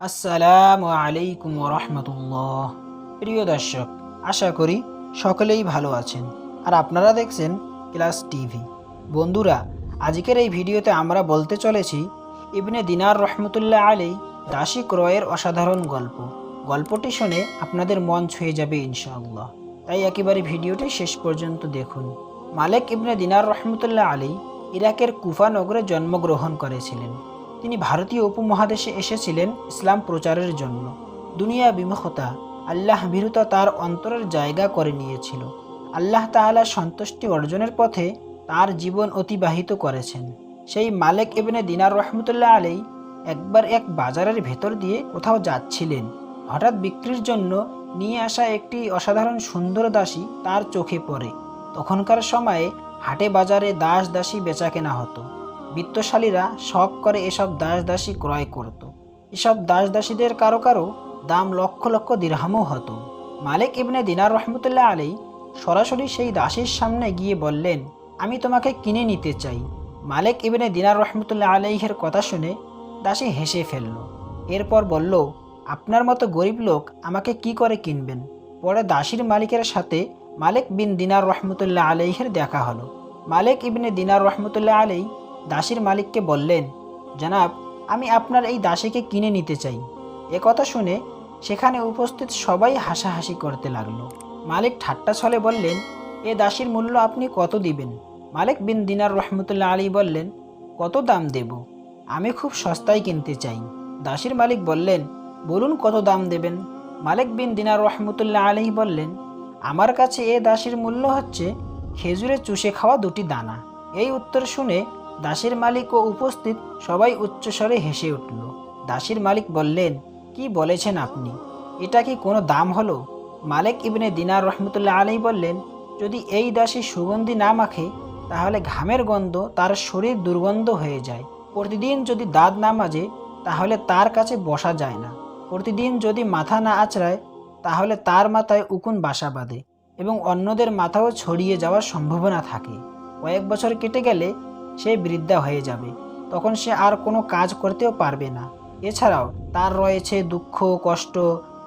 আসসালামু আলাইকুম রহমতুল্লাহ প্রিয় দর্শক, আশা করি সকলেই ভালো আছেন। আর আপনারা দেখছেন ক্লাস টিভি। বন্ধুরা, আজকের এই ভিডিওতে আমরা বলতে চলেছি ইবনে দিনার রহমতুল্লাহ আলী দাসী ক্রয়ের অসাধারণ গল্প। গল্পটি শুনে আপনাদের মন ছুঁয়ে যাবে ইনশাআল্লাহ। তাই একেবারে ভিডিওটি শেষ পর্যন্ত দেখুন। মালেক ইবনে দিনার রহমতুল্লাহ আলী ইরাকের কুফা নগরে জন্মগ্রহণ করেছিলেন। তিনি ভারতীয় উপমহাদেশে এসেছিলেন ইসলাম প্রচারের জন্য। দুনিয়া বিমুখতা, আল্লাহ ভীরুতা তার অন্তরের জায়গা করে নিয়েছিল। আল্লাহ তাআলার সন্তুষ্টি অর্জনের পথে তার জীবন অতিবাহিত করেছেন। সেই মালেক ইবনে দিনার রহমতুল্লাহ আলী একবার এক বাজারের ভেতর দিয়ে কোথাও যাচ্ছিলেন। হঠাৎ বিক্রির জন্য নিয়ে আসা একটি অসাধারণ সুন্দর দাসী তার চোখে পড়ে। তখনকার সময়ে হাটে বাজারে দাস দাসী বেচা কেনা হতো। বিত্তশালীরা শখ করে এসব দাস দাসী ক্রয় করত। এসব দাস দাসীদের কারও কারও দাম লক্ষ লক্ষ দিরহামও হতো। মালিক ইবনে দিনার রহমতুল্লাহ আলী সরাসরি সেই দাসীর সামনে গিয়ে বললেন, আমি তোমাকে কিনে নিতে চাই। মালিক ইবনে দিনার রহমতুল্লাহ আলাইহের কথা শুনে দাসী হেসে ফেলল। এরপর বলল, আপনার মতো গরিব লোক আমাকে কি করে কিনবেন? পরে দাসীর মালিকের সাথে মালিক বিন দিনার রহমতুল্লাহ আলাইহের দেখা হলো। মালিক ইবনে দিনার রহমতুল্লাহ আলাই দাসীর মালিককে বললেন, জনাব, আমি আপনার এই দাসীকে কিনে নিতে চাই। এ কথা শুনে সেখানে উপস্থিত সবাই হাসাহাসি করতে লাগল। মালিক ঠাট্টা ছলে বললেন, এ দাসীর মূল্য আপনি কত দিবেন? মালিক বিন দিনার রহমতুল্লাহ আলী বললেন, কত দাম দেব? আমি খুব সস্তায় কিনতে চাই। দাসীর মালিক বললেন, বলুন কত দাম দেবেন? মালিক বিন দিনার রহমতুল্লাহ আলী বললেন, আমার কাছে এ দাসীর মূল্য হচ্ছে খেজুরে চুষে খাওয়া দুটি দানা। এই উত্তর শুনে দাসীর মালিক ও উপস্থিত, সবাই উচ্চস্বরে হেসে উঠল। দাসীর মালিক বললেন, কি বলেছেন আপনি? এটা কি কোনো দাম হলো? মালিক ইবনে দিনার রহমতুল্লাহ আলী বললেন, যদি এই দাসী সুগন্ধি না মাখে, তাহলে ঘামের গন্ধ তার শরীর দুর্গন্ধ হয়ে যায়। প্রতিদিন যদি দাঁত না মাজে, তাহলে তার কাছে বসা যায় না। প্রতিদিন যদি মাথা না আঁচড়ায়, তাহলে তার মাথায় উকুন বাসা বাঁধে এবং অন্যদের মাথাও ছড়িয়ে যাওয়ার সম্ভাবনা থাকে। কয়েক বছর কেটে গেলে সে বৃদ্ধা হয়ে যাবে। তখন সে আর কোনো কাজ করতেও পারবে না। এছাড়াও তার রয়েছে দুঃখ, কষ্ট,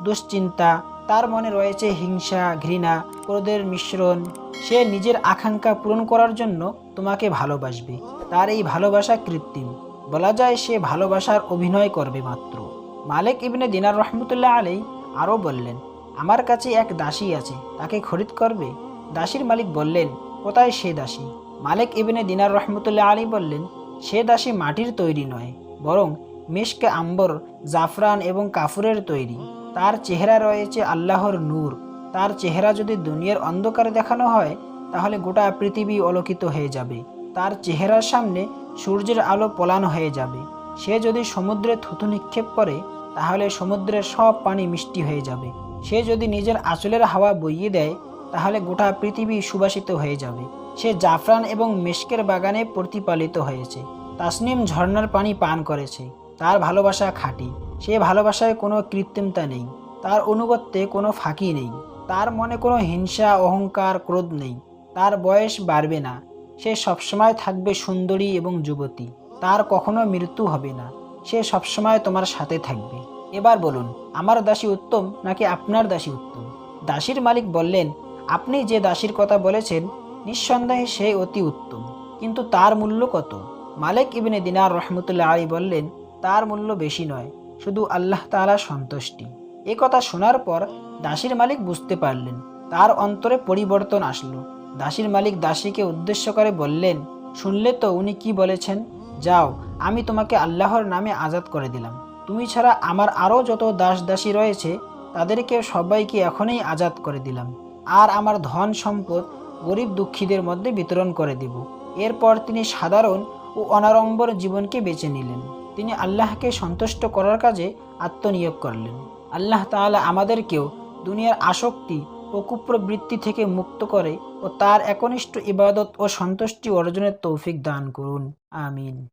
দুশ্চিন্তা, তার মনে রয়েছে হিংসা, ঘৃণা, ক্রোধের মিশ্রণ। সে নিজের আকাঙ্ক্ষা পূরণ করার জন্য তোমাকে ভালোবাসবে। তার এই ভালোবাসা কৃত্রিম। বলা যায় সে ভালোবাসার অভিনয় করবে মাত্র। মালিক ইবনে দিনার রহমতুল্লাহ আলী আরও বললেন, আমার কাছে এক দাসী আছে, তাকে খরিদ করবে? দাসীর মালিক বললেন, কোথায় সে দাসী? মালিক ইবনে দিনার রহমতুল্লাহ আলী বললেন, সে দাসী মাটির তৈরি নয়, বরং মিশকে আম্বর, জাফরান এবং কাফুরের তৈরি। তার চেহারা রয়েছে আল্লাহর নূর। তার চেহারা যদি দুনিয়ার অন্ধকারে দেখানো হয়, তাহলে গোটা পৃথিবী অলোকিত হয়ে যাবে। তার চেহারার সামনে সূর্যের আলো পলানো হয়ে যাবে। সে যদি সমুদ্রে থুতু নিক্ষেপ করে, তাহলে সমুদ্রের সব পানি মিষ্টি হয়ে যাবে। সে যদি নিজের আঁচলের হাওয়া বইয়ে দেয় তাহলে গোটা পৃথিবী সুবাসিত হয়ে যাবে। সে জাফরান এবং মেশকের বাগানে প্রতিপালিত হয়েছে। তাসনিম ঝর্ণার পানি পান করেছে। তার ভালোবাসা খাঁটি। সে ভালোবাসায় কোনো কৃত্রিমতা নেই। তার অনুগত্যে কোনো ফাঁকি নেই। তার মনে কোনো হিংসা, অহংকার, ক্রোধ নেই। তার বয়স বাড়বে না। সে সবসময় থাকবে সুন্দরী এবং যুবতী। তার কখনো মৃত্যু হবে না। সে সবসময় তোমার সাথে থাকবে। এবার বলুন, আমার দাসী উত্তম নাকি আপনার দাসী উত্তম? দাসীর মালিক বললেন আপনি যে দাসীর কথা বলেছেন, নিঃসন্দেহে সে অতি উত্তম। কিন্তু তার মূল্য কত? মালিক ইবনে দিনার রহমতুল্লাহ আলী বললেন, তার মূল্য বেশি নয়, শুধু আল্লাহ তাআলার সন্তুষ্টি। এ কথা শোনার পর দাসীর মালিক বুঝতে পারলেন, তার অন্তরে পরিবর্তন আসলো। দাসীর মালিক দাসীকে উদ্দেশ্য করে বললেন, শুনলে তো উনি কি বলেছেন? যাও, আমি তোমাকে আল্লাহর নামে আজাদ করে দিলাম। তুমি ছাড়া আমার আরও যত দাস দাসী রয়েছে, তাদেরকে সবাইকে এখনই আজাদ করে দিলাম। আর আমার ধন সম্পদ গরিব দুঃখীদের মধ্যে বিতরণ করে দেব। এরপর তিনি সাধারণ ও অনাড়ম্বর জীবনকে বেছে নিলেন। তিনি আল্লাহকে সন্তুষ্ট করার কাজে আত্মনিয়োগ করলেন। আল্লাহ তাআলা আমাদেরকেও দুনিয়ার আসক্তি ও কুপ্রবৃত্তি থেকে মুক্ত করে ও তার একনিষ্ঠ ইবাদত ও সন্তুষ্টি অর্জনের তৌফিক দান করুন। আমিন।